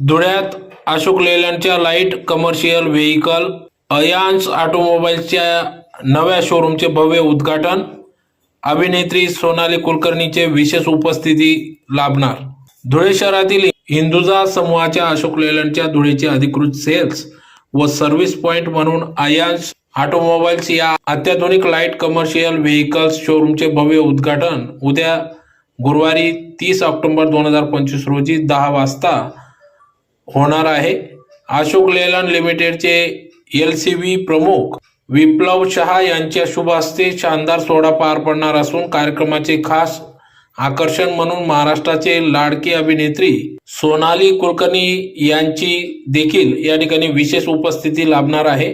धुळ्यात अशोक लेलँडच्या light commercial vehicle Ayansh ऑटोमोबाईल्सच्या नव्या शोरूमचे भव्य उद्घाटन. अभिनेत्री सोनाली कुलकर्णीचे विशेष उपस्थिती लाभणार. धुळे शहरातील हिंदुजा समूहाच्या अशोक लेलँडच्या धुळेचे अधिकृत सेल्स व सर्व्हिस पॉइंट म्हणून अयांश ऑटोमोबाईल्स या अत्याधुनिक लाइट कमर्शियल व्हेकल्स शोरूमचे भव्य उद्घाटन उद्या गुरुवारी तीस ऑक्टोबर दोन हजार पंचवीस रोजी दहा वाजता होणार आहे. अशोक लेलँड लिमिटेडचे एल सी व्ही प्रमुख विप्लव शहा यांच्या शुभ हस्ते शानदार सोहळा पार पडणार असून कार्यक्रमाचे खास आकर्षण म्हणून महाराष्ट्राचे लाडकी अभिनेत्री सोनाली कुलकर्णी यांची देखील या ठिकाणी विशेष उपस्थिती लाभणार आहे.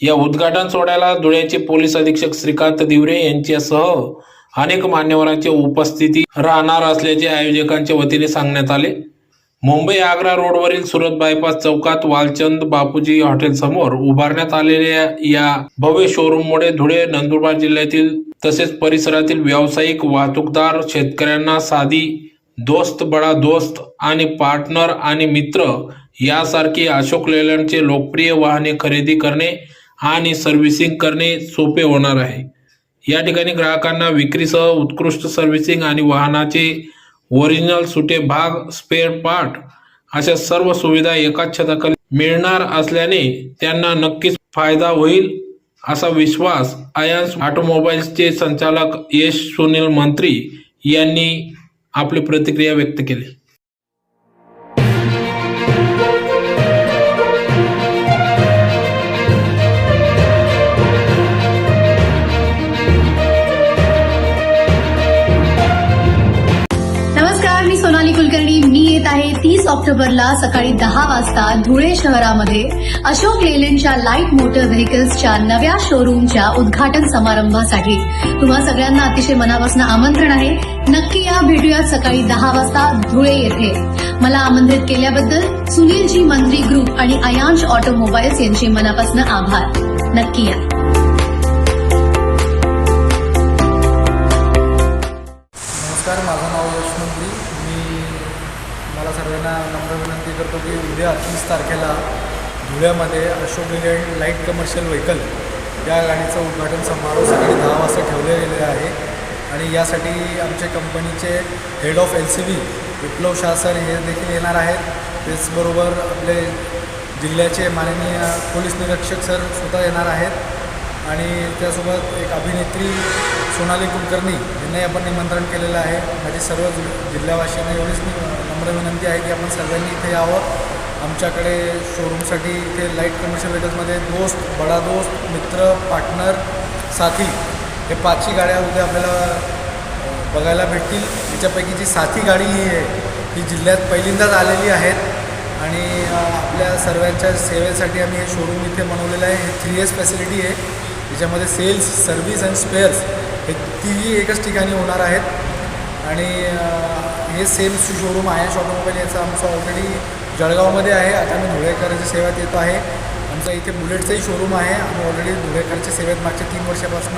या उद्घाटन सोहळ्याला धुळ्याचे पोलीस अधीक्षक श्रीकांत दिवरे यांच्यासह अनेक मान्यवरांची उपस्थिती राहणार असल्याचे आयोजकांच्या वतीने सांगण्यात आले. मुंबई आग्रा रोडवरील सुरत बायपास चौकात वालचंद बापूजी हॉटेल समोर उभारण्यात आलेल्या या भव्य शोरूममुळे धुळे नंदुरबार जिल्ह्यातील तसेच परिसरातील व्यावसायिक वाहतूकदार शेतकऱ्यांना साधी दोस्त बडा दोस्त आणि पार्टनर आणि मित्र यासारखी अशोक लेलँडचे लोकप्रिय वाहने खरेदी करणे आणि सर्व्हिसिंग करणे सोपे होणार आहे. या ठिकाणी ग्राहकांना विक्रीसह उत्कृष्ट सर्व्हिसिंग आणि वाहनाचे ओरिजिनल सुटे भाग स्पेअर पार्ट अशा सर्व सुविधा एकाच छताखाली मिळणार असल्याने त्यांना नक्कीच फायदा होईल असा विश्वास आयन्स ऑटोमोबाईल्सचे संचालक यश सुनील मंत्री यांनी आपली प्रतिक्रिया व्यक्त केली. येत आहे तीस ऑक्टोबरला सकाळी दहा वाजता धुळे शहरामध्ये अशोक लेलँडच्या लाइट मोटर व्हेकल्सच्या नव्या शोरूमच्या उद्घाटन समारंभासाठी. तुम्हा सगळ्यांना अतिशय मनापासून आमंत्रण आहे. नक्की या भेटूयात सकाळी दहा वाजता धुळे येथे. मला आमंत्रित केल्याबद्दल सुनीलजी मंत्री ग्रुप आणि अयांश ऑटोमोबाईल्स यांचे मनापासून आभार. नक्की या. नमस्कार माझं नाव यशमंत्री नम्र विनंती करतो की उद्या तीस तारखेला धुळ्यामध्ये Ashok Leyland light commercial vehicle या गाडीचं उद्घाटन समारोह सकाळी दहा वाजता ठेवले गेले आहे. आणि यासाठी आमच्या कंपनीचे head of L C B Viplav Shah sir हे देखील येणार आहेत. त्याचबरोबर आपले जिल्ह्याचे माननीय पोलीस निरीक्षक सर सुद्धा येणार आहेत. आणि त्यासोबत एक अभिनेत्री सोनाली कुलकर्णी यांनाही आपण निमंत्रण केलेलं आहे. माझी सर्व जि- जिल्हावासियांना एवढीच नम्र विनंती आहे की आपण सर्वांनी इथे यावं. आमच्याकडे शोरूमसाठी इथे लाइट कमर्शियल व्हेकल्समध्ये दोस्त बडा दोस्त मित्र पार्टनर साथी हे पाचही गाड्या उद्या आपल्याला बघायला भेटतील. याच्यापैकी जी साथी गाडी ही आहे ही जिल्ह्यात पहिल्यांदाच आलेली आहेत. आणि आपल्या सर्वांच्या सेवेसाठी आम्ही हे शोरूम इथे बनवलेलं आहे. हे थ्री एस फॅसिलिटी आहे. त्याच्यामध्ये सेल्स सर्व्हिस अँड स्पेअर्स हे तीही एकाच ठिकाणी होणार आहेत. आणि हे सेम शोरूम आहे. ऑटोमोबाईल याचं आमचं ऑलरेडी जळगावमध्ये आहे. आता मी धुळेकरांच्या सेवेत येतो आहे. आमचा इथे बुलेटचंही शोरूम आहे. आम्ही ऑलरेडी धुळेकरच्या सेवेत मागच्या तीन वर्षापासून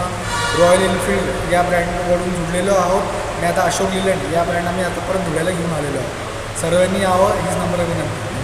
रॉयल एनफिल्ड या ब्रँडवरून जुडलेलो आहोत. आणि आता अशोक लिलंड या ब्रँड आम्ही आतापर्यंत धुळ्याला घेऊन आलेलो आहोत. सर्वांनी यावं हीच नंबर विनंती.